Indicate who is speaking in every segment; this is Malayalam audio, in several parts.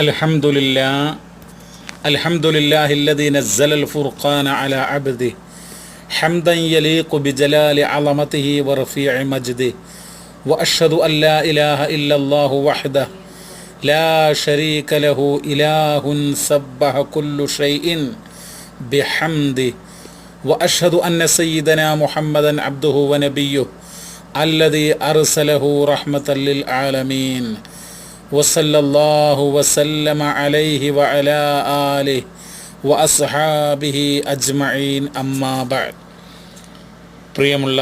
Speaker 1: الحمد لله الحمد لله الذي نزل الفرقان على عبده حمدا يليق بجلال عظمته ورفيع مجده وأشهد أن لا إله إلا الله وحده لا شريك له إله سبح كل شيء بحمده وأشهد أن سيدنا محمدا عبده ونبيه الذي أرسله رحمة للعالمين. وصلى الله وسلم عليه وعلى آله وأصحابه أجمعين أما بعد പ്രിയമുള്ള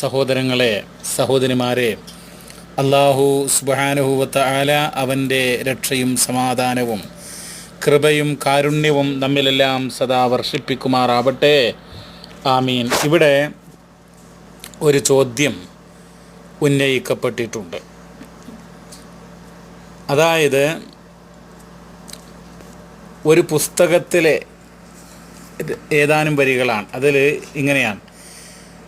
Speaker 1: സഹോദരങ്ങളെ സഹോദരിമാരെ അള്ളാഹു സുബാനുഹൂവത്ത ആല അവൻ്റെ രക്ഷയും സമാധാനവും കൃപയും കാരുണ്യവും നമ്മിലെല്ലാം സദാ വർഷിപ്പിക്കുമാറാവട്ടെ ആമീൻ ഇവിടെ ഒരു ചോദ്യം ഉന്നയിക്കപ്പെട്ടിട്ടുണ്ട് അതായത് ഒരു പുസ്തകത്തിലെ ഏതാനും വരികളാണ്. അതിൽ ഇങ്ങനെയാണ്.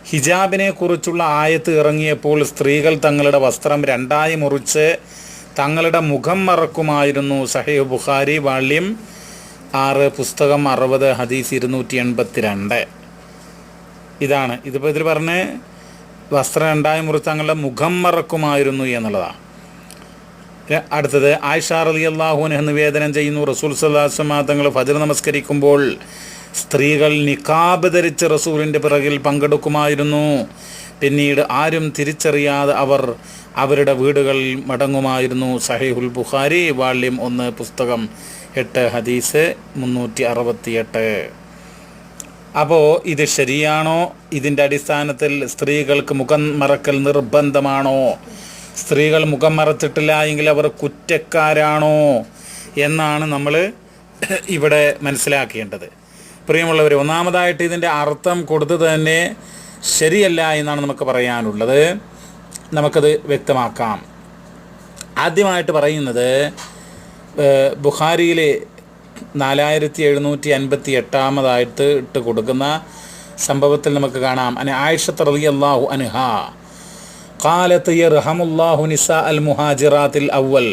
Speaker 1: ഹിജാബിനെ കുറിച്ചുള്ള ആയത്ത് ഇറങ്ങിയപ്പോൾ സ്ത്രീകൾ തങ്ങളുടെ വസ്ത്രം രണ്ടായി മുറിച്ച് തങ്ങളുടെ മുഖം മറക്കുമായിരുന്നു. സഹീഹ് ബുഖാരി വാള്യം ആറ് പുസ്തകം അറുപത് ഹദീസ് ഇരുന്നൂറ്റി എൺപത്തി രണ്ട് ഇതാണ്. ഇതിപ്പോൾ ഇതിൽ പറഞ്ഞ് വസ്ത്രം രണ്ടായി മുറിച്ച് തങ്ങളുടെ മുഖം മറക്കുമായിരുന്നു എന്നുള്ളതാണ്. അടുത്തത് ആയിഷ റലി അള്ളാഹുന് നിവേദനം ചെയ്യുന്നു. റസൂൽ സല്ലാസ്മാ തങ്ങൾ ഫജർ നമസ്കരിക്കുമ്പോൾ സ്ത്രീകൾ നിക്കാബ് ധരിച്ച് റസൂലിന്റെ പിറകിൽ പങ്കെടുക്കുമായിരുന്നു. പിന്നീട് ആരും തിരിച്ചറിയാതെ അവർ അവരുടെ വീടുകളിൽ മടങ്ങുമായിരുന്നു. സഹീഹുൽ ബുഖാരി വാള്യം ഒന്ന് പുസ്തകം എട്ട് ഹദീസ് മുന്നൂറ്റി അറുപത്തിയെട്ട് അപ്പോൾ ഇത് ശരിയാണോ? ഇതിന്റെ അടിസ്ഥാനത്തിൽ സ്ത്രീകൾക്ക് മുഖം മറക്കൽ നിർബന്ധമാണോ? സ്ത്രീകൾ മുഖം മറച്ചിട്ടില്ല എങ്കിൽ അവർ കുറ്റക്കാരാണോ എന്നാണ് നമ്മൾ ഇവിടെ മനസ്സിലാക്കേണ്ടത്. പ്രിയമുള്ളവർ ഒന്നാമതായിട്ട് ഇതിന്റെ അർത്ഥം കൊടുത്തു തന്നെ ശരിയല്ല എന്നാണ് നമുക്ക് പറയാനുള്ളത്. നമുക്കത് വ്യക്തമാക്കാം. ആദ്യമായിട്ട് പറയുന്നത് ബുഖാരിയിലെ നാലായിരത്തി എഴുന്നൂറ്റി അൻപത്തി എട്ടാമതായിട്ട് ഇട്ട് കൊടുക്കുന്ന സംഭവത്തിൽ നമുക്ക് കാണാം. അനെ ആയിഷത്ത് റലി അള്ളാഹു അൻഹ قالت يرحم الله نساء المهاجرات الاول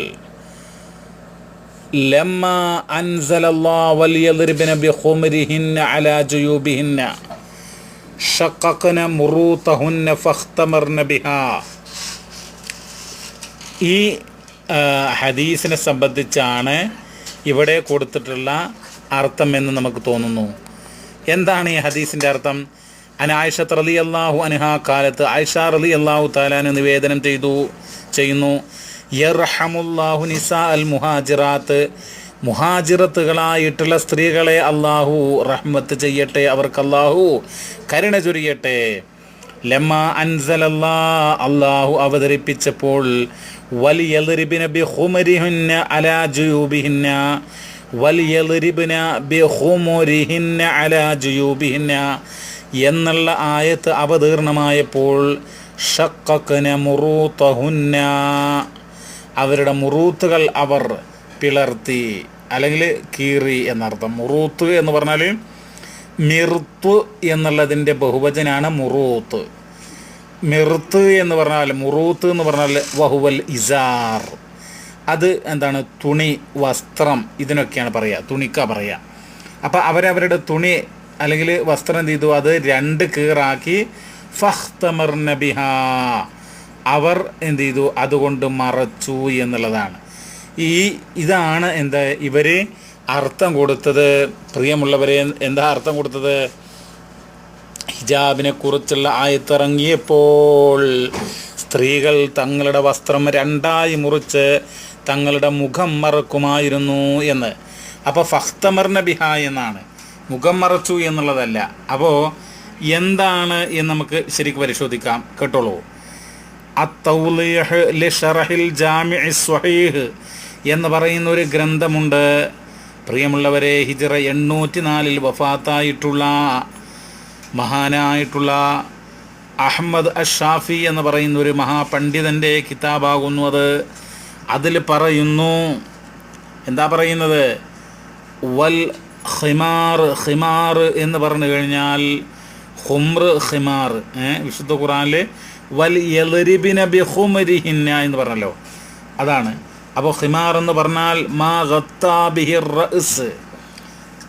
Speaker 1: لما انزل الله وليضربن بخمرهن على جيوبهن شققن مروطهن فاختمرن بها ഈ ഹദീസിനെ സംബന്ധിച്ചാണ് ഇവിടെ കൊടുത്തിട്ടുള്ള അർത്ഥം എന്ന് നമുക്ക് തോന്നുന്നു എന്താണ് ഈ ഹദീസിന്റെ അർത്ഥം അൻ ആയിഷത്ത് റലി അള്ളാഹു അനഹ കാലത്ത് ആയിഷ റലി അള്ളാഹു താലാന് നിവേദനം ചെയ്തു ചെയ്യുന്നു. യർഹമുല്ലാഹു നിസ അൽ മുഹാജിറാത്ത് മുഹാജിറത്തുകളായിട്ടുള്ള സ്ത്രീകളെ അള്ളാഹു റഹ്മത്ത് ചെയ്യട്ടെ അവർക്ക് അള്ളാഹു കരുണ ചൊരിയട്ടെ. ലമ്മ അൻസലല്ലാ അള്ളാഹു അവതരിപ്പിച്ചപ്പോൾ വലിയ ബി എന്നുള്ള ആയത്ത് അവതീർണമായപ്പോൾ അവരുടെ മുറൂത്തുകൾ അവർ പിളർത്തി അല്ലെങ്കിൽ കീറി എന്നർത്ഥം. മുറൂത്ത് എന്ന് പറഞ്ഞാൽ മിർത്ത് എന്നുള്ളതിന്റെ ബഹുവചനാണ് മുറൂത്ത്. മിർത്ത് എന്ന് പറഞ്ഞാൽ മുറൂത്ത് എന്ന് പറഞ്ഞാൽ വഹുവൽ ഇസാർ. അത് എന്താണ്? തുണി വസ്ത്രം ഇതിനൊക്കെയാണ് പറയുക തുണിക്ക പറയുക. അപ്പോൾ അവരവരുടെ തുണി അല്ലെങ്കിൽ വസ്ത്രം എന്ത് ചെയ്തു? അത് രണ്ട് കീറാക്കി. ഫഹ്തമർ നബിഹ. അവർ എന്ത് ചെയ്തു? അതുകൊണ്ട് മറച്ചു എന്നുള്ളതാണ്. ഈ ഇതാണ് എന്താ ഇവർ അർത്ഥം കൊടുത്തത്. പ്രിയമുള്ളവരെ എന്താ അർത്ഥം കൊടുത്തത്? ഹിജാബിനെ കുറിച്ചുള്ള ആയത്തിറങ്ങിയപ്പോൾ സ്ത്രീകൾ തങ്ങളുടെ വസ്ത്രം രണ്ടായി മുറിച്ച് തങ്ങളുടെ മുഖം മറക്കുമായിരുന്നു എന്ന്. അപ്പോൾ ഫഖ്തമർ നബിഹ എന്നാണ്. മുഖം മറച്ചു എന്നുള്ളതല്ല. അപ്പോൾ എന്താണ് എന്ന് നമുക്ക് ശരിക്കും പരിശോധിക്കാം. കേട്ടോളൂ. അത്തൗലിഹ് ജാമിഇ സ്വഹീഹ് എന്ന് പറയുന്ന ഒരു ഗ്രന്ഥമുണ്ട്. പ്രിയമുള്ളവരെ ഹിജറ എണ്ണൂറ്റി നാലിൽ വഫാത്തായിട്ടുള്ള മഹാനായിട്ടുള്ള അഹമ്മദ് അഷാഫി എന്ന് പറയുന്ന ഒരു മഹാപണ്ഡിതന്റെ കിതാബാകുന്നു അത്. അതിൽ പറയുന്നു എന്താ പറയുന്നത്? വൽ ഹിമാർ ഹിമാർ എന്ന് പറഞ്ഞു കഴിഞ്ഞാൽ ഹുമ്ര ഹിമാർ വിശുദ്ധ ഖുറാനിൽ വൽ യലരിബിന ബിഹുമരിഹിന്ന എന്ന് പറഞ്ഞല്ലോ. അതാണ്. അപ്പോൾ ഹിമാർ എന്ന് പറഞ്ഞാൽ മാ ഗത്താബിഹി റഅസ്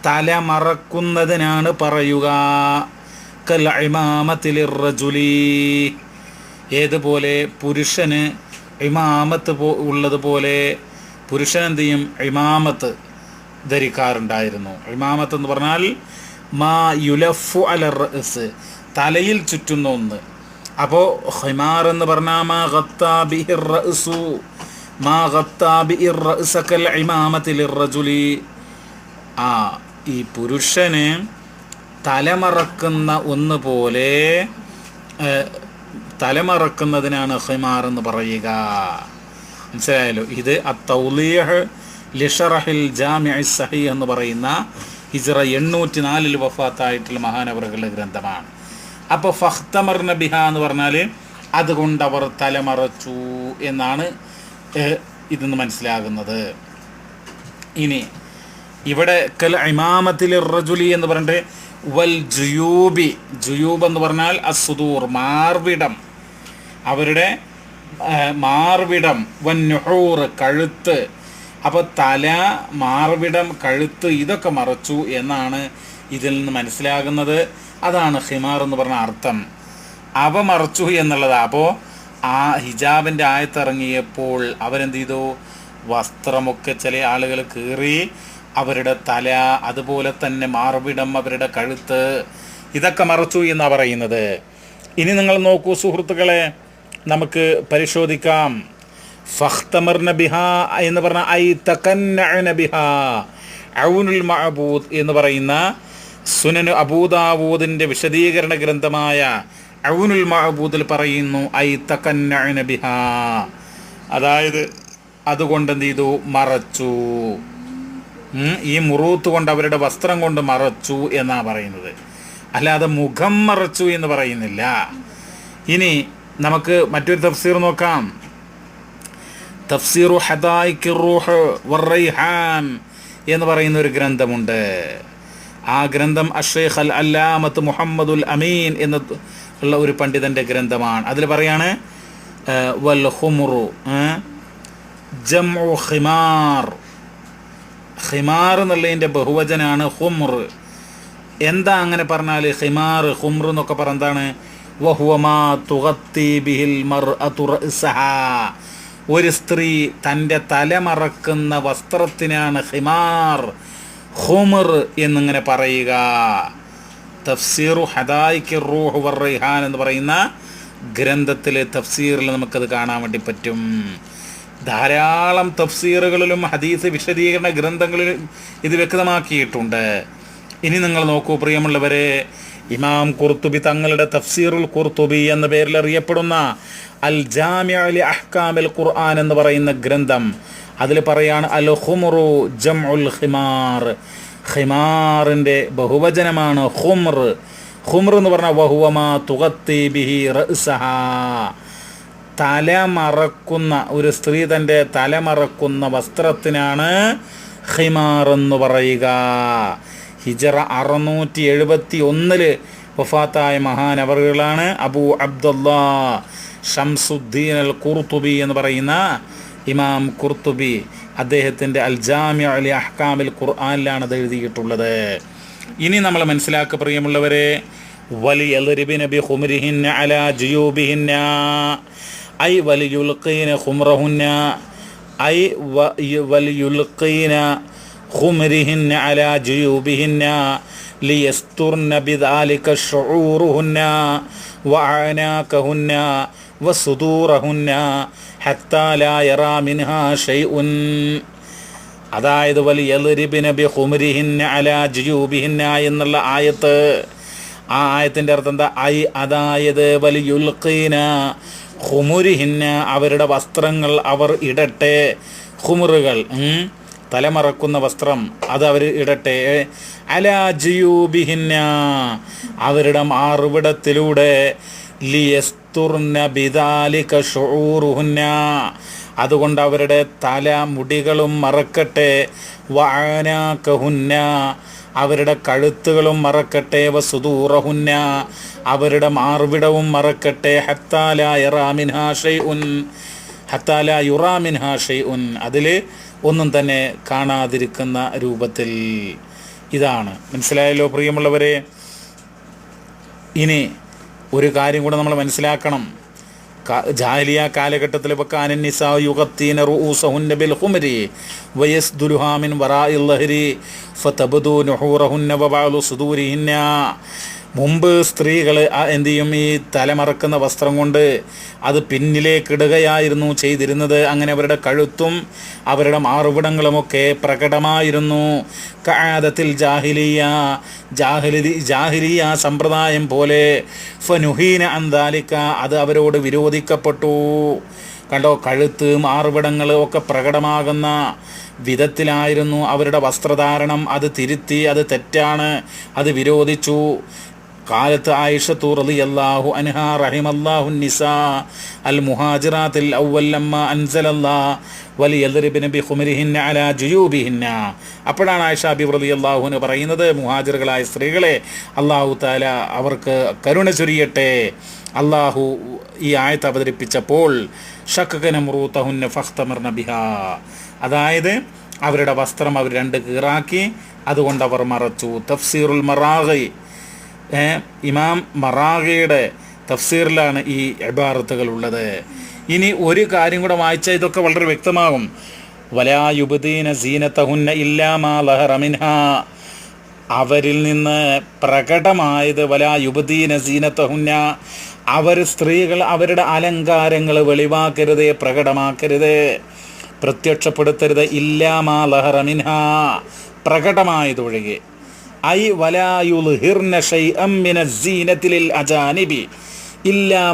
Speaker 1: തല മറക്കുന്നതിനാണ് പറയുക. കൽ ഇമാമത്തിൽ റജുലി ഏതുപോലെ പുരുഷന് ഇമാമത്ത് പോ ഉള്ളതുപോലെ പുരുഷൻ ചെയ്യും? ഇമാമത്ത്. ധരിക്കാറുണ്ടായിരുന്നു. ഇമാമത്ത് എന്ന് പറഞ്ഞാൽ മാ യുലഫു അല റസ് തലയിൽ ചുറ്റുന്ന ഒന്ന്. അപ്പോൾ ഹിമാർ എന്ന് പറഞ്ഞാൽ മാ ഗത്താബി റസു മാ ഗത്താബി റസക്കൽ ഇമാമത്തിൽ റജുലി. ആ ഈ പുരുഷന് തലമറക്കുന്ന ഒന്ന് പോലെ തലമറക്കുന്നതിനാണ് ഹിമാർ എന്ന് പറയുക. മനസ്സിലായല്ലോ? ഇത് അത്തൗലീഹ് ലിഷറഹിൽ ജാമിഅ സഹി എന്ന് പറയുന്ന ഹിജറ എണ്ണൂറ്റി നാലിൽ വഫാത്തായിട്ടുള്ള മഹാനവറുകളുടെ ഗ്രന്ഥമാണ്. അപ്പോൾ ഫഖ്തമർ നബിഹ എന്ന് പറഞ്ഞാൽ അതുകൊണ്ട് അവർ തലമറച്ചു എന്നാണ് ഇതിന്ന് മനസ്സിലാകുന്നത്. ഇനി ഇവിടെ കൽ ഇമാമത്തിൽ റജുലി എന്ന് പറഞ്ഞിട്ട് വൽ ജുയൂബി ജുയൂബ് എന്ന് പറഞ്ഞാൽ അസുദൂർ മാർവിടം. അവരുടെ മാർവിടം വൻ നുഹൂർ കഴുത്ത് അപ്പോൾ തല മാർവിടം കഴുത്ത് ഇതൊക്കെ മറച്ചു എന്നാണ് ഇതിൽ നിന്ന് മനസ്സിലാകുന്നത്. അതാണ് ഹിമാർ എന്ന് പറഞ്ഞ അർത്ഥം. അവ മറച്ചു എന്നുള്ളത്. അപ്പോൾ ആ ഹിജാബിന്റെ ആയത്തിറങ്ങിയപ്പോൾ അവരെന്ത് ചെയ്തു? വസ്ത്രമൊക്കെ ചില ആളുകൾ കീറി അവരുടെ തല അതുപോലെ തന്നെ മാർവിടം അവരുടെ കഴുത്ത് ഇതൊക്കെ മറച്ചു എന്നാണ് പറയുന്നത്. ഇനി നിങ്ങൾ നോക്കൂ സുഹൃത്തുക്കളെ നമുക്ക് പരിശോധിക്കാം. ഫഖ്തമർ നബിഹ എന്ന് പറഞ്ഞ ഐ തകന്ന ഔനുൽ മഅബൂദ് എന്ന് പറയുന്ന സുനനു അബൂദാവൂദിന്റെ വിശദീകരണ ഗ്രന്ഥമായ ഔനുൽ മഅബൂദിൽ പറയുന്നു ഐ തകന്നബിഹ അതായത് അതുകൊണ്ട് എന്ത് ചെയ്തു? മറച്ചു. ഈ മുറൂത്ത് കൊണ്ട് അവരുടെ വസ്ത്രം കൊണ്ട് മറച്ചു എന്നാണ് പറയുന്നത്. അല്ലാതെ മുഖം മറച്ചു എന്ന് പറയുന്നില്ല. ഇനി നമുക്ക് മറ്റൊരു തഫ്സീർ നോക്കാം. തഫ്സീറു ഹദായിക്ക് റൂഹ് വറൈഹാൻ എന്ന് പറയുന്ന ഒരു ഗ്രന്ഥമുണ്ട്. ആ ഗ്രന്ഥം അഷേഖ് അൽ അല്ലാമത്ത് മുഹമ്മദുൽ അമീൻ എന്ന് ഉള്ള ഒരു പണ്ഡിതന്റെ ഗ്രന്ഥമാണ്. അതിൽ പറയാണ് വൽ ഹുമുറു ജംഉ ഖിമാർ. ഖിമാർ എന്നുള്ളതിന്റെ ബഹുവചനാണ് ഹുമുർ എന്താ അങ്ങനെ പറഞ്ഞാൽ ഖിമാർ ഹുമുർ എന്നൊക്കെ പറഞ്ഞതാണ് വഹുവമാ തുഹത്തി ബിഹിൽ മർ ഒരു സ്ത്രീ തന്റെ തലമറക്കുന്ന വസ്ത്രത്തിനാണ് ഹിമാർ ഹുമർ എന്നിങ്ങനെ പറയുക. തഫ്സീറു ഹദായിക്ക് റൂഹ് വർ റൈഹാൻ എന്ന് പറയുന്ന ഗ്രന്ഥത്തിലെ തഫ്സീറിൽ നമുക്കത് കാണാൻ വേണ്ടി പറ്റും. ധാരാളം തഫ്സീറുകളിലും ഹദീസ് വിശദീകരണ ഗ്രന്ഥങ്ങളിലും ഇത് വ്യക്തമാക്കിയിട്ടുണ്ട്. ഇനി നിങ്ങൾ നോക്കൂ പ്രിയമുള്ളവരെ ഇമാം കുർത്തുബി തങ്ങളുടെ തഫ്സീറുൽ കുർത്തുബി എന്ന പേരിൽ അറിയപ്പെടുന്ന അൽ ജാമിഅ ലി അഹ്കാമിൽ ഖുർആൻ എന്ന് പറയുന്ന ഗ്രന്ഥം. അതിൽ പറയാണ് അൽ ഹുമറു ജംഉൽ ഹിമാർ ഹിമാറിന്റെ ബഹുവചനമാണ് ഹുമർ ഹുമർ എന്ന് പറഞ്ഞാൽ വഹുവമാ തുകത്തി ബിഹി റഹ തല മറക്കുന്ന ഒരു സ്ത്രീ തന്റെ തല മറക്കുന്ന വസ്ത്രത്തിനാണ് ഹിമാർ എന്ന് പറയുക. ഹിജറ അറുന്നൂറ്റി എഴുപത്തി ഒന്നിൽ വഫാത്തായ മഹാനവറുകളാണ് Abu Abdullah Shamsuddin al Qurtubi എന്ന് പറയുന്ന ഇമാം കുർത്തുബി അദ്ദേഹത്തിന്റെ അൽ അലി അഹ്കാമിൽ ഖുർആാനിലാണ് അത് എഴുതിയിട്ടുള്ളത്. ഇനി നമ്മൾ മനസ്സിലാക്ക പ്രിയമുള്ളവരെ ഐ ഖുംറഹുന്ന ഐ ഖുമരിഹിന്ന على جيوبهن ليسترن بذلك شعورهن وعناكهن وصدورهن حتى لا يرى منها شيء. അതായത് വലിയ ബി ഹുമരിഹിന്ന അല ജുയൂബിഹിന്ന എന്നുള്ള ആയത്ത്. ആ ആയത്തിന്റെ അർത്ഥം എന്താ? ഐ അതായത് വലിയുൽഖീന ഹുമുരിഹിന്ന അവരുടെ വസ്ത്രങ്ങൾ അവർ ഇടട്ടെ. ഹുമുറുകൾ തലമറക്കുന്ന വസ്ത്രം അത് അവർ ഇടട്ടെ. അലാജിയൂബിഹിന്ന അവരുടെ ഷുഊറുഹുന്ന. അതുകൊണ്ട് അവരുടെ തല മുടികളും മറക്കട്ടെ അവരുടെ കഴുത്തുകളും മറക്കട്ടെ. വസുദൂറഹുന്ന. അവരുടെ മാർവിടവും മറക്കട്ടെ. ഹത്താല യുറാമിൻ ഹാ ഷെയ് ഉൻ അതിൽ ഒന്നും തന്നെ കാണാതിരിക്കുന്ന രൂപത്തിൽ ഇതാണ്. മനസ്സിലായല്ലോ പ്രിയമുള്ളവരെ? ഇനി ഒരു കാര്യം കൂടെ നമ്മൾ മനസ്സിലാക്കണം. ജാലിയ കാലഘട്ടത്തിൽ ഇപ്പോൾ നിസാ യുഗത്തീന റൂസഹുന്ന ബിൽ ഹുമരി വയസ് ദുലുഹാമിൻ വറാഇൽ ലഹരി ഫതബ്ദു നുഹൂറഹുന്ന വബഅലു സുദൂരിഹിന്ന മുമ്പ് സ്ത്രീകൾ എന്തു ചെയ്യും? ഈ തലമറക്കുന്ന വസ്ത്രം കൊണ്ട് അത് പിന്നിലേക്കിടുകയായിരുന്നു ചെയ്തിരുന്നത്. അങ്ങനെ അവരുടെ കഴുത്തും അവരുടെ മാറുപിടങ്ങളുമൊക്കെ പ്രകടമായിരുന്നു. കാതത്തിൽ ജാഹിലിയ ജാഹിലി ജാഹിലിയ സമ്പ്രദായം പോലെ ഫനുഹീന അന്താലിക്ക അത് അവരോട് വിരോധിക്കപ്പെട്ടു. കണ്ടോ? കഴുത്ത് മാറുപിടങ്ങൾ ഒക്കെ പ്രകടമാകുന്ന വിധത്തിലായിരുന്നു അവരുടെ വസ്ത്രധാരണം. അത് തിരുത്തി അത് തെറ്റാണ്. അത് വിരോധിച്ചു. കാലത്ത് ആയിഷത്തു റളിയല്ലാഹു അൻഹ റഹിമല്ലാഹു നിസാ അൽ മുഹാജിറാത്തിൽ അവല്ലമ്മ അൻസലല്ലാ വലിയദ്രിബിന് ബി ഖുമരിഹിന്ന അലാ ജുയൂബിഹിന്ന അപ്പോഴാണ് ആയിഷ ബി അള്ളാഹുവിന് പറയുന്നത് മുഹാജിറുകളായ സ്ത്രീകളെ അള്ളാഹു താല അവർക്ക് കരുണ ചൊരിയട്ടെ. അള്ളാഹു ഈ ആയത്ത് അവതരിപ്പിച്ചപ്പോൾ ഷക്കനമ്രൂത്തഹുന്ന ഫഖ്തമർന ബിഹ. അതായത് അവരുടെ വസ്ത്രം അവർ രണ്ട് കീറാക്കി അതുകൊണ്ട് അവർ മറച്ചു. തഫ്സീറുൽ മറാഗി ഏ, ഇമാം മറാഗയുടെ തഫ്സീറിലാണ് ഈ ഇബാറത്തുകൾ ഉള്ളത് ഇനി ഒരു കാര്യം കൂടെ വായിച്ചാൽ ഇതൊക്കെ വളരെ വ്യക്തമാകും. വലായുബദീന സീനത്തഹുന്ന ഇല്ലാമാ ലഹറമിൻഹ അവരിൽ നിന്ന് പ്രകടമായത് വലായുബുദീന സീനത്തഹുന്ന അവർ സ്ത്രീകൾ അവരുടെ അലങ്കാരങ്ങൾ വെളിവാക്കരുത് പ്രകടമാക്കരുത്. പ്രത്യക്ഷപ്പെടുത്തരുത് ഇല്ലാമാ പ്രകടമായതൊഴികെ. ഐ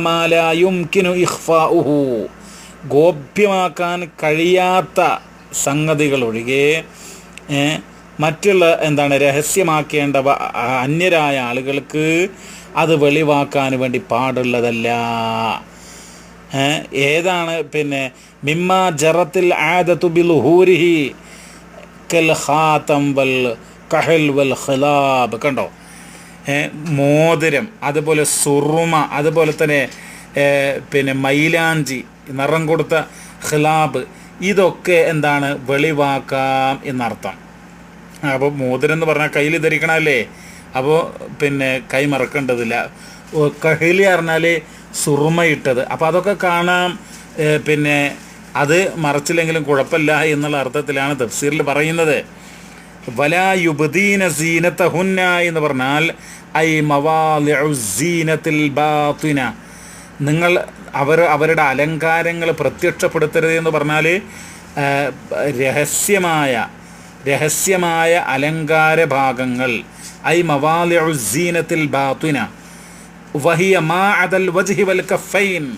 Speaker 1: മാ യുംകിനു ഇഖ്ഫാഉഹു. ഗോപ്യമാക്കാൻ കഴിയാത്ത സംഗതികൾ ഒഴികെ മറ്റുള്ള എന്താണ് രഹസ്യമാക്കേണ്ട അന്യരായ ആളുകൾക്ക് അത് വെളിവാക്കാൻ വേണ്ടി പാടുള്ളതല്ല. ഏതാണ് പിന്നെ മിമ്മ ജറത്തിൽ ആദത്തു ബിൽ ഹൂരിഹി കൽ ഖാതം വൽ കഹൽ വൽ ഖിലാബ്. കണ്ടോ? മോതിരം അതുപോലെ സുറുമ അതുപോലെ തന്നെ പിന്നെ മൈലാഞ്ചി നിറം കൊടുത്ത ഖിലാബ്. ഇതൊക്കെ എന്താണ്? വെളിവാക്കാം എന്നർത്ഥം. അപ്പോൾ മോതിരം എന്ന് പറഞ്ഞാൽ കയ്യിൽ ധരിക്കണമല്ലേ അപ്പോൾ പിന്നെ കൈ മറക്കേണ്ടതില്ല. കഹിലി പറഞ്ഞാൽ സുറുമയിട്ടത് അപ്പോൾ അതൊക്കെ കാണാം പിന്നെ അത് മറച്ചില്ലെങ്കിലും കുഴപ്പമില്ല എന്നുള്ള അർത്ഥത്തിലാണ് തഫ്സീറിൽ പറയുന്നത്. വലായുബദീന സീനത്തഹുന്ന എന്ന് പറഞ്ഞാൽ ഐ മവാലിഉ സീനത്തിൽ ബാത്തിന. നിങ്ങൾ അവർ അവരുടെ അലങ്കാരങ്ങൾ പ്രത്യക്ഷപ്പെടുത്തരുത് എന്ന് പറഞ്ഞാൽ രഹസ്യമായ രഹസ്യമായ അലങ്കാര ഭാഗങ്ങൾ. ഐ മവാലിഉ ബാത്തുന. വഹിയ മാ അദൽ വജ്ഹി വൽ കഫൈൻ.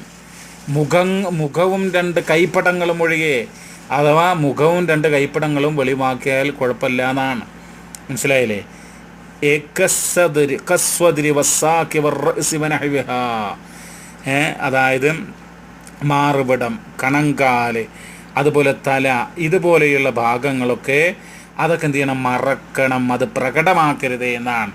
Speaker 1: മുഖം മുഖവും രണ്ട് കൈപ്പടങ്ങളും ഒഴികെ അഥവാ മുഖവും രണ്ട് കൈപ്പടങ്ങളും വെളിവാക്കിയാൽ കുഴപ്പമില്ല എന്നാണ് മനസ്സിലായില്ലേ അതായത് മാറുപടം കണങ്കാൽ അതുപോലെ തല ഇതുപോലെയുള്ള ഭാഗങ്ങളൊക്കെ അതൊക്കെ എന്ത് ചെയ്യണം? മറക്കണം. അത് പ്രകടമാക്കരുത് എന്നാണ്.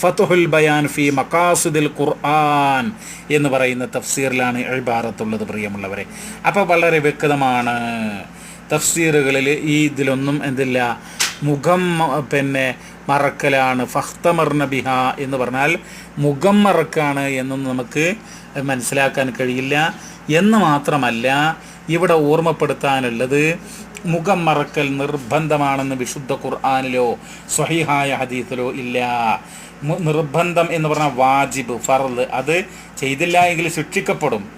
Speaker 1: ഫതുഹുൽ ബയാൻ ഫി മക്കാസുദിൽ ഖുർആൻ എന്ന് പറയുന്ന തഫ്സീറിലാണ് എഴുപാറത്തുള്ളത് പ്രിയമുള്ളവരെ. അപ്പോൾ വളരെ വ്യക്തമാണ്. തഫ്സീറുകളിൽ ഈ ഇതിലൊന്നും എന്തില്ല. മുഖം പിന്നെ മറക്കലാണ്. ഫഖ്തമർന ബിഹ എന്ന് പറഞ്ഞാൽ മുഖം മറക്കാണ് എന്നൊന്നും നമുക്ക് മനസ്സിലാക്കാൻ കഴിയില്ല. എന്ന് മാത്രമല്ല ഇവിടെ ഓർമ്മപ്പെടുത്താനുള്ളത് മുഖം മറക്കൽ നിർബന്ധമാണെന്ന് വിശുദ്ധ ഖുർആാനിലോ സ്വഹിഹായ ഹദീസിലോ ഇല്ല. നിർബന്ധം എന്ന് പറഞ്ഞാൽ വാജിബ് ഫർദ് അത് ചെയ്തില്ല എങ്കിൽ ശിക്ഷിക്കപ്പെടും.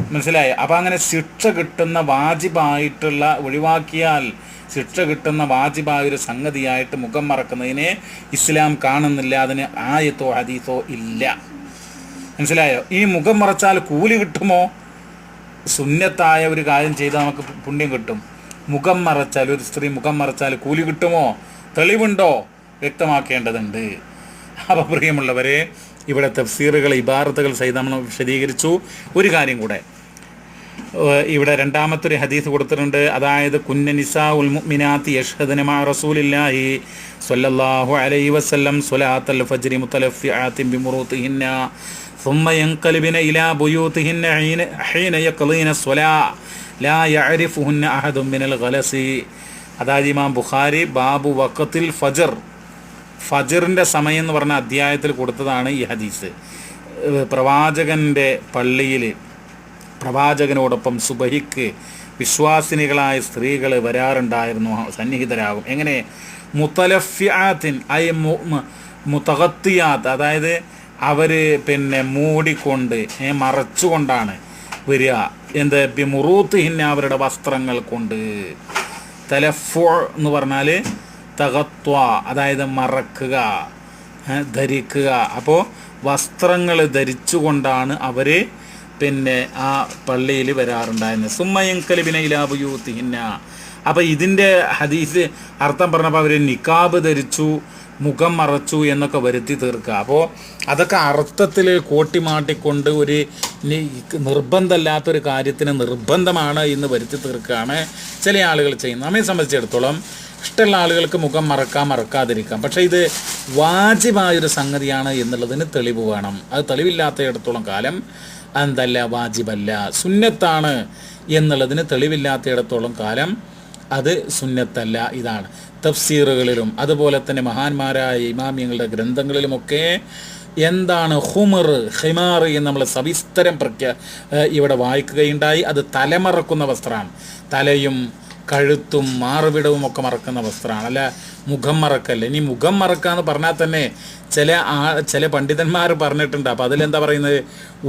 Speaker 1: മനസ്സിലായോ? അപ്പം അങ്ങനെ ശിക്ഷ കിട്ടുന്ന വാജിബായിട്ടുള്ള ഒഴിവാക്കിയാൽ ശിക്ഷ കിട്ടുന്ന വാജിബായ ഒരു സംഗതിയായിട്ട് മുഖം മറക്കുന്നതിനെ ഇസ്ലാം കാണുന്നില്ല അതിന് ആയത്തോ ഹദീസോ ഇല്ല. മനസ്സിലായോ? ഈ മുഖം മറച്ചാൽ കൂലി കിട്ടുമോ? സുന്നത്തായ ഒരു കാര്യം ചെയ്താൽ നമുക്ക് പുണ്യം കിട്ടും. മുഖം മറച്ചാൽ ഒരു സ്ത്രീ മുഖം മറച്ചാൽ കൂലി കിട്ടുമോ? തെളിവുണ്ടോ? വ്യക്തമാക്കേണ്ടതുണ്ട്. അപ്പോൾ പ്രിയമുള്ളവരെ ഇവിടെ തഫ്സീറുകൾ ഇബാറത്തുകൾ സഹിതം നമ്മൾ വിശദീകരിച്ചു ഒരു കാര്യം കൂടെ ഏഹ് ഇവിടെ രണ്ടാമത്തെ ഒരു ഹദീസ് കൊടുത്തിട്ടുണ്ട് അതായത് കുന്ന നിസാ ഉൽ മുഅ്മിനാത്തി യഷ്ഹദന മാ റസൂലില്ലാഹി സ്വല്ലല്ലാഹു അലൈഹി വസല്ലം സ്വലാത്തൽ ഫജ്രി മുത്തലഫിആത്തിൻ ബിമുറൂത്തിഹിന്ന ثم ينقلبن إلى بيوتهن حين حين يقضين الصلاة ലാ യഅരിഫുഹുന്ന അഹദും മിനൽ ഗലസി അതായത് ഇമാം ബുഖാരി ബാബു വക്കത്തിൽ ഫജർ ഫജറിന്റെ സമയം എന്ന് പറഞ്ഞ അധ്യായത്തിൽ കൊടുത്തതാണ് ഈ ഹദീസ്. പ്രവാചകന്റെ പള്ളിയിൽ പ്രവാചകനോടൊപ്പം സുബഹിക്ക് വിശ്വാസിനികളായ സ്ത്രീകൾ വരാറുണ്ടായിരുന്നു സന്നിഹിതരാകും. എങ്ങനെ? മുത്തലഫ്യാത്തിൻ ഐ മുത്തകത്തിയാത്ത് അതായത് അവർ പിന്നെ മൂടിക്കൊണ്ട് മറച്ചുകൊണ്ടാണ് വരിക. എന്ത്? ബി മുറൂത്തിഹിന്ന അവരുടെ വസ്ത്രങ്ങൾ കൊണ്ട്. തലഫോ എന്ന് പറഞ്ഞാൽ തകത്വ അതായത് മറക്കുക ധരിക്കുക. അപ്പോൾ വസ്ത്രങ്ങൾ ധരിച്ചുകൊണ്ടാണ് അവർ പിന്നെ ആ പള്ളിയിൽ വരാറുണ്ടായിരുന്നത്. സുമ്മയങ്കലിബിനയിലാബുയൂത്തിഹിന്ന അപ്പോൾ ഇതിന്റെ ഹദീസ് അർത്ഥം പറഞ്ഞപ്പോൾ അവർ നിക്കാബ് ധരിച്ചു മുഖം മറച്ചു എന്നൊക്കെ വരുത്തി തീർക്കുക. അപ്പോൾ അതൊക്കെ അർത്ഥത്തിൽ കോട്ടിമാട്ടിക്കൊണ്ട് ഒരു നിർബന്ധമില്ലാത്തൊരു കാര്യത്തിന് നിർബന്ധമാണ് എന്ന് വരുത്തി തീർക്കുകയാണ് ചില ആളുകൾ ചെയ്യുന്നത്. നമ്മെ സംബന്ധിച്ചിടത്തോളം ഇഷ്ടമുള്ള ആളുകൾക്ക് മുഖം മറക്കാം മറക്കാതിരിക്കാം. പക്ഷേ ഇത് വാജിബായൊരു സംഗതിയാണ് എന്നുള്ളതിന് തെളിവ് വേണം. അത് തെളിവില്ലാത്തയിടത്തോളം കാലം എന്തല്ല വാജിബല്ല. സുന്നത്താണ് എന്നുള്ളതിന് തെളിവില്ലാത്തയിടത്തോളം കാലം അത് സുന്നത്തല്ല ഇതാണ്. തഫ്സീറുകളിലും അതുപോലെ തന്നെ മഹാന്മാരായ ഇമാമിയങ്ങളുടെ ഗ്രന്ഥങ്ങളിലുമൊക്കെ എന്താണ് ഹുമർ ഹിമാർ എന്ന് നമ്മൾ സവിസ്തരം പ്രഖ്യാ ഇവിടെ വായിക്കുകയുണ്ടായി. അത് തലമറക്കുന്ന വസ്ത്രമാണ് തലയും കഴുത്തും മാറുവിടവും ഒക്കെ മറക്കുന്ന വസ്ത്രമാണ്. അല്ല മുഖം മറക്കല്ല? ഇനി മുഖം മറക്കുക മറക്കാന്ന് പറഞ്ഞാൽ തന്നെ ചില ആ ചില പണ്ഡിതന്മാർ പറഞ്ഞിട്ടുണ്ട്. അപ്പോൾ അതിലെന്താ പറയുന്നത്?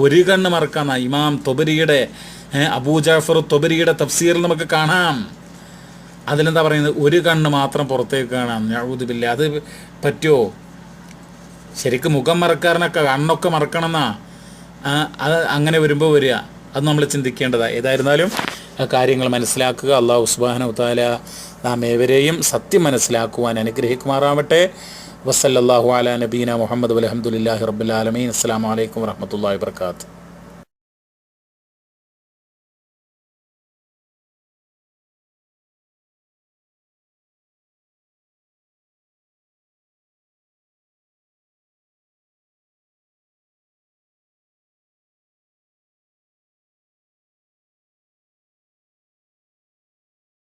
Speaker 1: ഒരു കണ്ണ് മറക്കാന്ന ഇമാം തൊബരിയുടെ അബൂ ജാഫർ തൊബരിയുടെ തഫ്സീറിൽ നമുക്ക് കാണാം. അതിലെന്താ പറയുന്നത്? ഒരു കണ്ണ് മാത്രം പുറത്തേക്ക് കാണാം. ഞാൻ അത് പറ്റുമോ ശരിക്കും മുഖം മറക്കാരനൊക്കെ കണ്ണൊക്കെ മറക്കണമെന്നാ അത് അങ്ങനെ വരുമ്പോൾ വരിക. അത് നമ്മൾ ചിന്തിക്കേണ്ടതാണ്. ഏതായിരുന്നാലും കാര്യങ്ങൾ മനസ്സിലാക്കുക. അള്ളാഹു സുബാന ഉത്താല നാം ഏവരെയും സത്യം മനസ്സിലാക്കുവാൻ അനുഗ്രഹിക്കുമാറാവട്ടെ. വസല്ലാഹു അല നബീന മുഹമ്മദ് അലഹമുല്ലാഹി റബുലാലമീൻ അസ്സാം വലൈക്കും വർഹമത്തല്ലാ വാത്തു